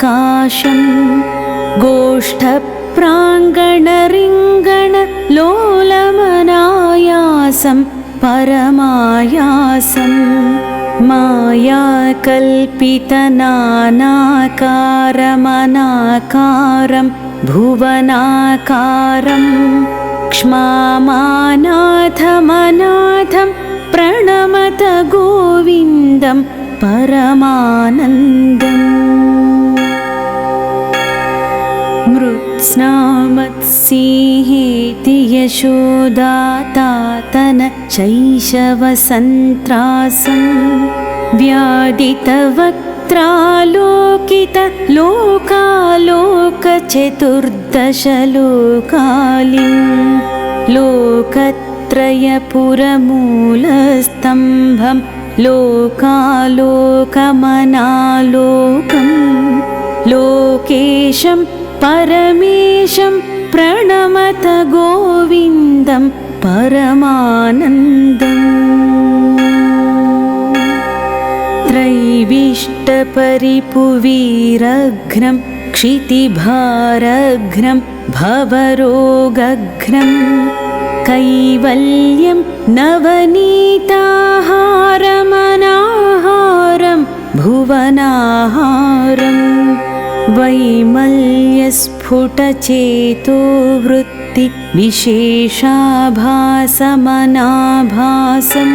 परमाकाशं गोष्ठप्राङ्गणरिङ्गणलोलमनायासं परमायासं मायाकल्पितनानाकारमनाकारं भुवनाकारम् क्ष्मानाथमनाथं प्रणमत गोविन्दं परमानन्दम् मृत्स्नामत्सिंहेति यशोदातातन शैशवसन्त्रासं व्यादितवक्त्रालोकित लोकालोकचतुर्दशलोकालिं लोकत्रयपुरमूलस्तम्भं लोकालोकमनालोकं लोकेशं परमेशं प्रणमत गोविन्दं परमानन्दम्। त्रैविष्टपरिपुवीरघ्नं क्षितिभारघ्नं भवरोगघ्नं। कैवल्यं नवनीताहारमनाहारं भुवनाहारम् वैमल्यस्फुटचेतो वृत्ति विशेषाभासमनाभासं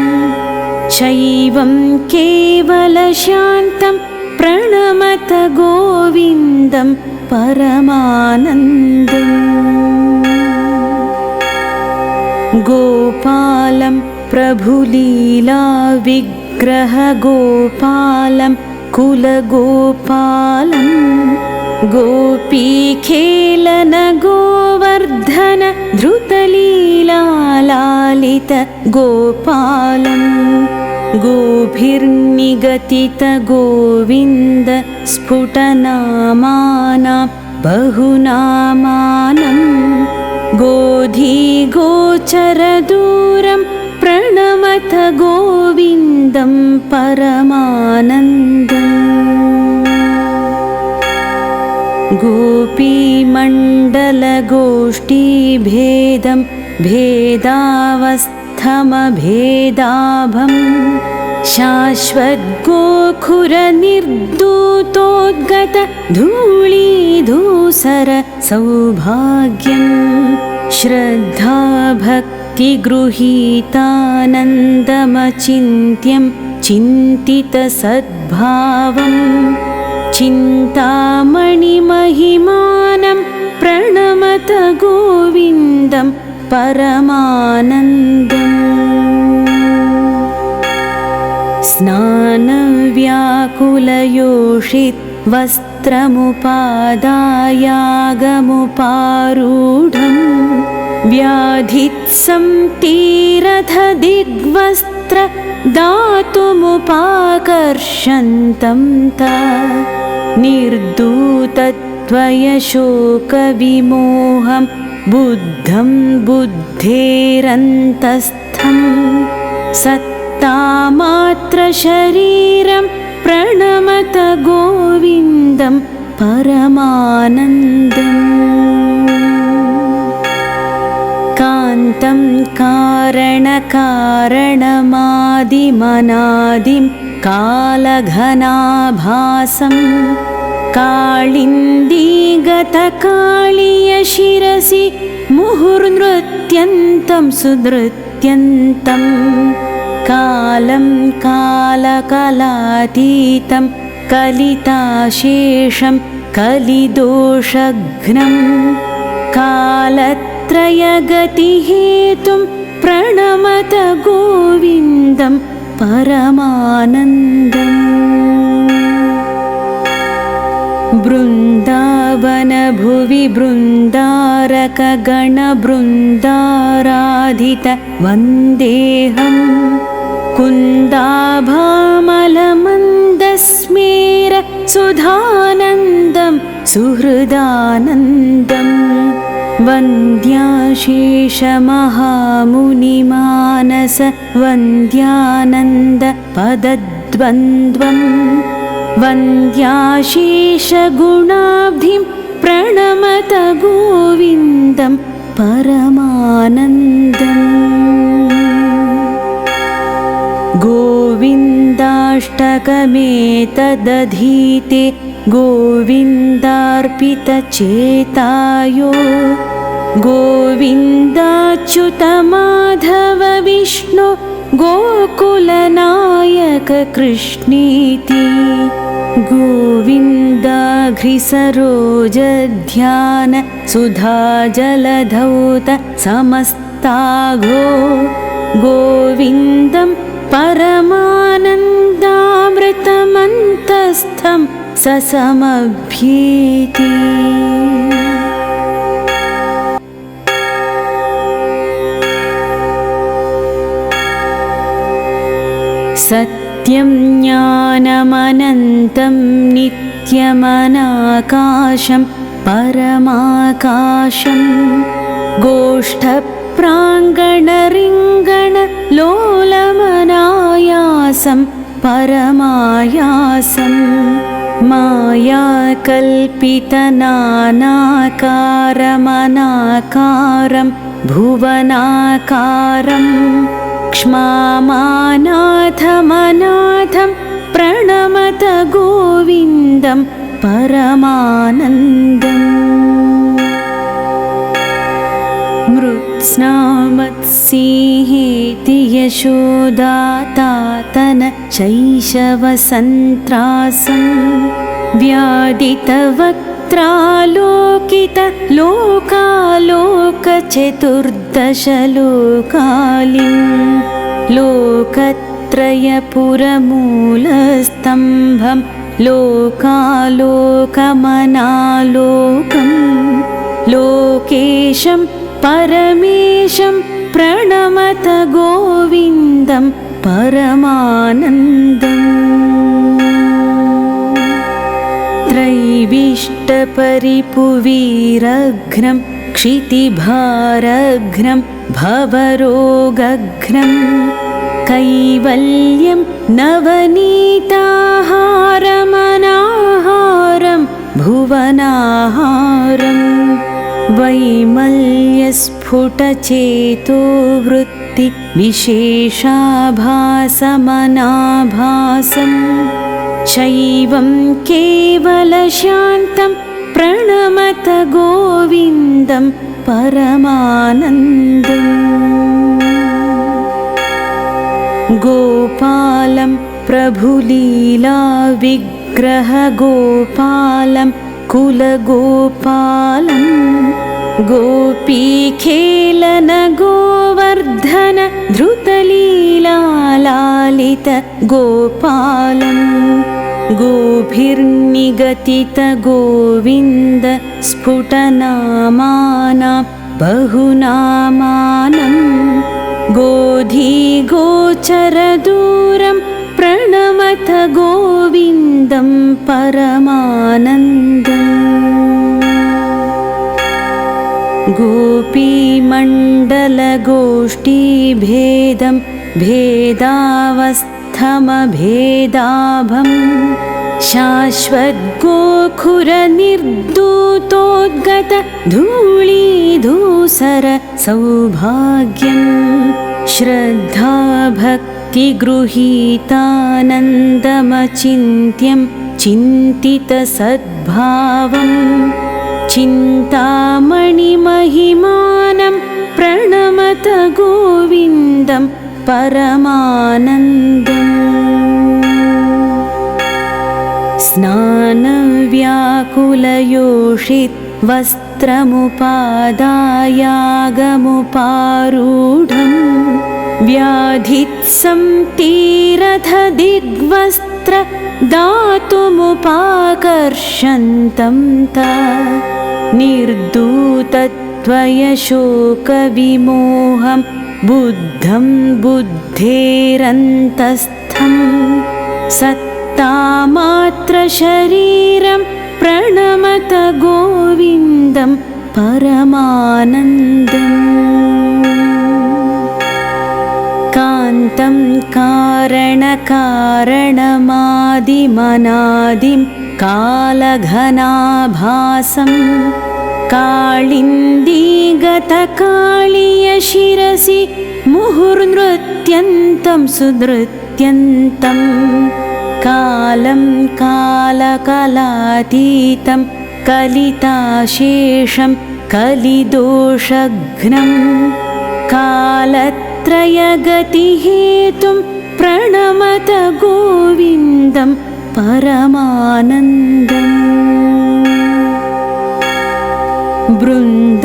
शैवं केवलशान्तं प्रणमत गोविन्दं परमानन्दम् गोपालं प्रभुलीलाविग्रहगोपालं कुलगोपालं गोपीखेलन गोवर्धन धृतलीलालित गोपालं गोभिर्निगतित गोविन्द स्फुटनामानां बहुनामानं। गोधीगोचरदूरं प्रणमत गोविन्दं परमानन्दम् गोपीमण्डलगोष्ठीभेदं भेदावस्थमभेदाभं शाश्वद्गोखुरनिर्दूतोद्गत धूळीधूसर सौभाग्यं श्रद्धाभक्तिगृहीतानन्दमचिन्त्यं चिन्तितसद्भावम् चिन्तामणिमहिमानं प्रणमत गोविन्दं परमानन्दम् स्नानव्याकुलयोषित् वस्त्रमुपादायागमुपारूढं व्याधित्सं तीरथदिग्वस्त्र दातुमुपाकर्षन्तं त निर्दूतत्वयशोकविमोहं बुद्धं बुद्धेरन्तस्थं सत्तामात्रशरीरं प्रणमत गोविन्दं परमानन्दम् कारणकारणमादिमनादिं कालघनाभासं काळिन्दीगतकाळीयशिरसि मुहुर्नृत्यन्तं सुनृत्यन्तं कालं कालकलातीतं कलिताशेषं कलिदोषघ्नं कालत्रयगतिहेतुं प्रणमत गोविन्दं परमानन्दम्। बृन्दावनभुवि बृन्दारकगणबृन्दाराधित वन्देऽहं कुन्दाभामलमन्दस्मेर सुधानन्दं सुहृदानन्दं वन्द्याशेषमहामुनिमानस वन्द्यानन्दपदद्वन्द्वम् वन्द्याशेषगुणाब्धिं प्रणमत गोविन्दं परमानन्दम् गोविन्दाष्टकमेतदधीते गोविन्दार्पितचेतायो गोविन्दाच्युतमाधव विष्णु गोकुलनायक कृष्णीति गोविन्दाघ्रिसरोजध्यान सुधा जलधौत समस्ताघो गोविन्दं परमानन्दामृतमन्तस्थं ससमभ्येति सत्यं ज्ञानमनन्तं नित्यमनाकाशं परमाकाशं गोष्ठप्राङ्गणरिङ्गणलोलमनायासं परमायासं मायाकल्पितनानाकारमनाकारं भुवनाकारम् क्ष्मानाथमनाथं प्रणमत गोविन्दं परमानन्दम्। मृत्स्नामत्सिंहेति यशोदातातन शैशवसन्त्रासं व्यादितवक्त्रालोकित लोकालोकचतुर्दशलोकालिम् लोकत्रयपुरमूलस्तम्भं लोकालोकमनालोकं लोकेशं परमेशं प्रणमत गोविन्दं परमानन्दम् त्रैविष्टपरिपुवीरघ्नं क्षितिभारघ्नं भवरोगघ्नं। कैवल्यं नवनीताहारमनाहारं भुवनाहारं। वैमल्यस्फुटचेतो वृत्ति विशेषाभासमनाभासम् शैवं केवलशान्तं प्रणमत गोविन्दं परमानन्दम्। गोपालं प्रभुलीलाविग्रहगोपालं कुलगोपालं गोपीखेलन गोवर्धन धृतलीलालालित गोपालम् गोभिर्निगतित गोविन्द स्फुटनामानां बहुनामानं गोधीगोचरदूरं प्रणमत गोविन्दं परमानन्दम्। गोपीमण्डलगोष्ठीभेदं भेदावस्थमभेदाभम् शाश्वद्गोखुरनिर्दूतोद्गत धूळीधूसर सौभाग्यम् श्रद्धाभक्तिगृहीतानन्दमचिन्त्यं चिन्तितसद्भावम् चिन्तामणिमहिमानं प्रणमत गोविन्दं परमानन्दम्। स्नानव्याकुलयोषित् वस्त्रमुपादायागमुपारूढम् व्याधित्सं तीरथदिग्वस्त्र दातुमुपाकर्षन्तं त निर्दूतत्वयशोकविमोहं बुद्धं बुद्धेरन्तस्थम् सत्तामात्रशरीरं प्रणमत गोविन्दं परमानन्दम्। कान्तं कारणकारणमादिमनादिं कालघनाभासं काळिन्दीगतकाळीयशिरसि मुहुर्नृत्यन्तं सुनृत्यन्तं कालं कालकलातीतं कलिताशेषं कलिदोषघ्नं कालत्रयगतिहेतुं प्रणमत गोविन्दं परमानन्दम्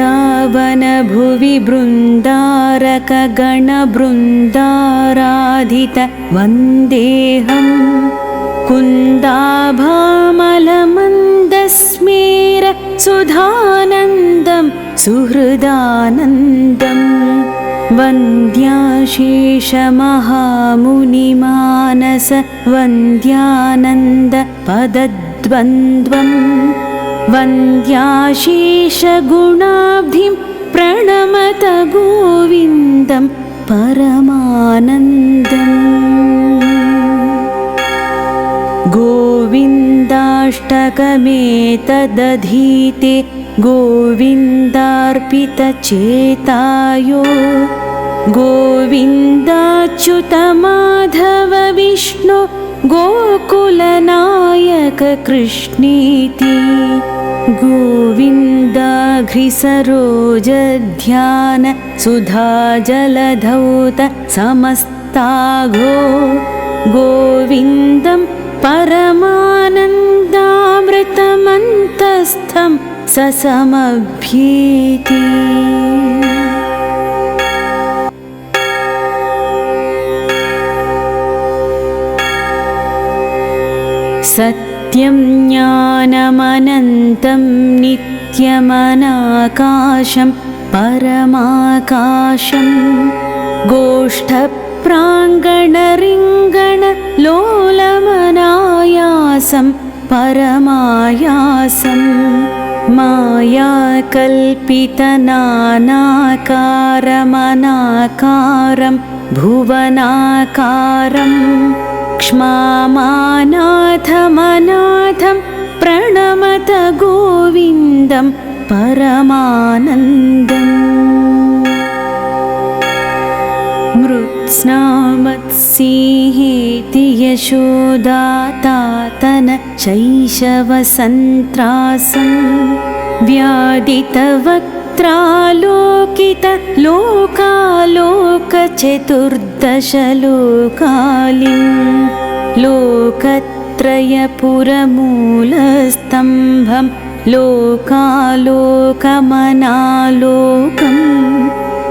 बृन्दावनभुवि बृन्दारकगणबृन्दाराधित वन्देऽहम् कुन्दाभामलमन्दस्मेर सुधानन्दं सुहृदानन्दम् वन्द्याशेषमहामुनिमानस वन्द्यानन्द पदद्वन्द्वम् वन्द्याशेषगुणाब्धिं प्रणमत गोविन्दं परमानन्दम्। गोविन्दाष्टकमेतदधीते गोविन्दार्पितचेतायो। गोविन्दाच्युतमाधव विष्णु गोकुलनायक कृष्णीति गोविन्दाघ्रिसरोजध्यान सुधाजलधौत समस्ताघो गोविन्दं परमानन्दामृतमन्तस्थं ससमभ्येति सत्यं ज्ञानमनन्तं नित्यमनाकाशं परमाकाशं गोष्ठप्राङ्गणरिङ्गणलोलमनायासं परमायासं मायाकल्पितनानाकारमनाकारं भुवनाकारम् क्ष्मामानाथमनाथं प्रणमत गोविन्दं परमानन्दम्। मृत्स्नामत्सिंहेति यशोदातातन शैशवसन्त्रासं व्यादितवक्त्रालोकित लोकालोकचतुर्दशलोकालिं लोकत्रयपुरमूलस्तम्भं लोकालोकमनालोकं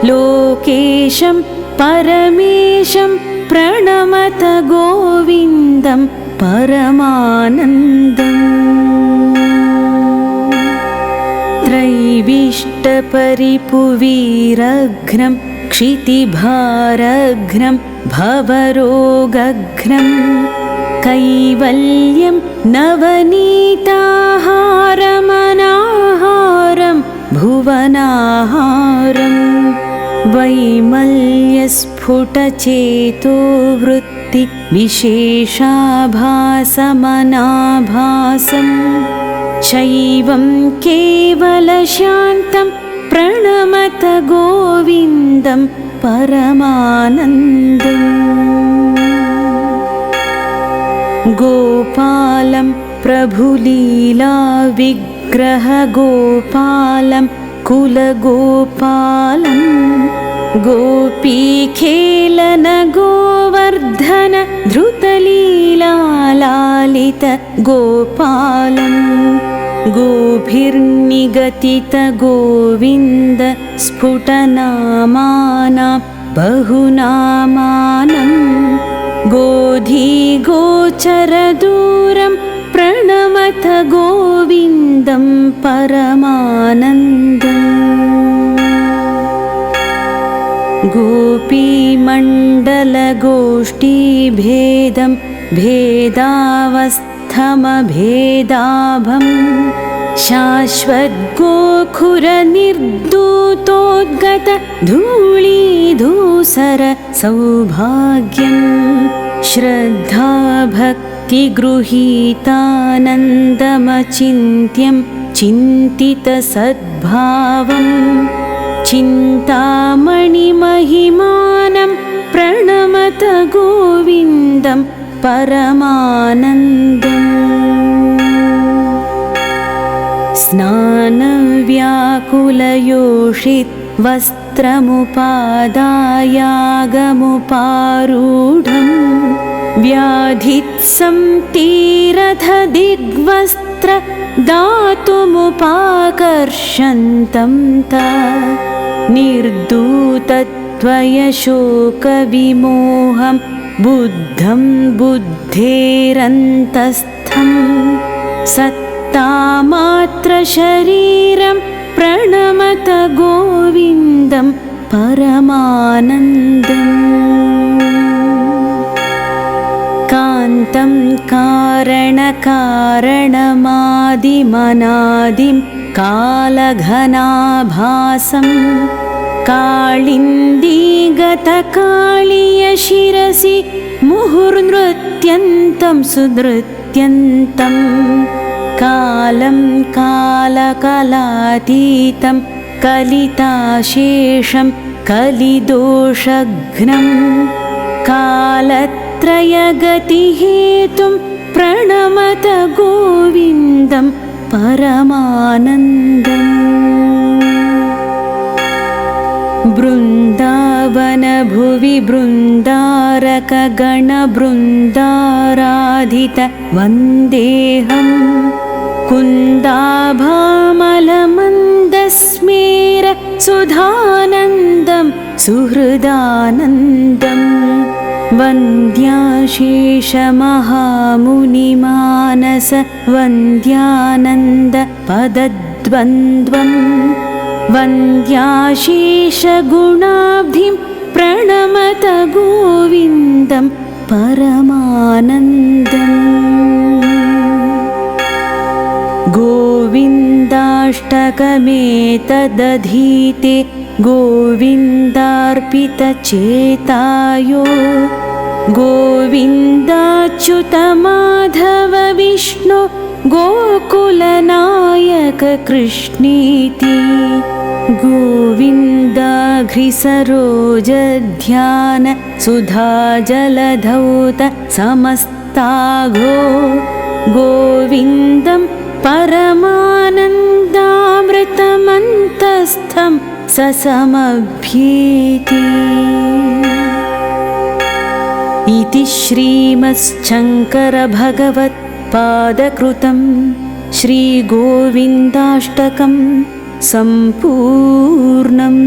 लोकेशं परमेशं प्रणमत गोविन्दं परमानन्दम् त्रैविष्टपरिपुवीरघ्नं क्षितिभारघ्नं भवरोगघ्नं। कैवल्यं नवनीताहारमनाहारं भुवनाहारम् वैमल्यस्फुटचेतो वृत्ति विशेषाभासमनाभासम् शैवं केवलशान्तं प्रणमत गोविन्दं परमानन्दम्। गोपालं प्रभुलीलाविग्रहगोपालं कुलगोपालं गोपीखेलन गोवर्धन धृतलीलालित गोपालं गोभिर्निगतित गोविन्द स्फुटनामाना बहुनामानं गोधीगोचरदूरं प्रणमथ गोविन्दं परमानन्दम् गोपीमण्डलगोष्ठीभेदं भेदावस्थमभेदाभं। शाश्वद्गोखुरनिर्दूतोद्गत धूळीधूसर सौभाग्यम् श्रद्धा भक्तिगृहीतानन्दमचिन्त्यं चिन्तितसद्भावम् चिन्तामणिमहिमानं प्रणमत गोविन्दं परमानन्दम्। स्नानव्याकुलयोषित् वस्त्रमुपादायागमुपारूढम्। व्याधित्सं तीरथदिग्वस्त्र दातुमुपाकर्षन्तं त निर्दूतत्वयशोकविमोहं बुद्धं बुद्धेरन्तस्थं सत्तामात्रशरीरं प्रणमत गोविन्दं परमानन्दम् कान्तं कारणकारणमादिमनादिं कालघनाभासं काळिन्दीगतकाळीयशिरसि मुहुर्नृत्यन्तं सुनृत्यन्तं कालं कालकलातीतं कलिताशेषं कलिदोषघ्नं कालत्रयगतिहेतुं प्रणमत गोविन्दं परमानन्दम्। बृन्दावनभुवि बृन्दारकगणबृन्दाराधित वन्देऽहम् कुन्दाभामलमन्दस्मेर सुधानन्दं सुहृदानन्दम् वन्द्याशेषमहामुनिमानस वन्द्यानन्द पदद्वन्द्वम् वन्द्याशेषगुणाब्धिं प्रणमत गोविन्दं परमानन्दम् गोविन्दाष्टकमेतदधीते गोविन्दार्पितचेतायो। गोविन्दाच्युतमाधव विष्णु गोकुलनायक कृष्णीति गोविन्दाघ्रिसरोजध्यान सुधाजलधौत समस्ताघो गोविन्दं परमानन्दामृतमन्तस्थं ससमभ्येति इति श्रीमच्छङ्करभगवत्पादकृतं श्रीगोविन्दाष्टकं सम्पूर्णम्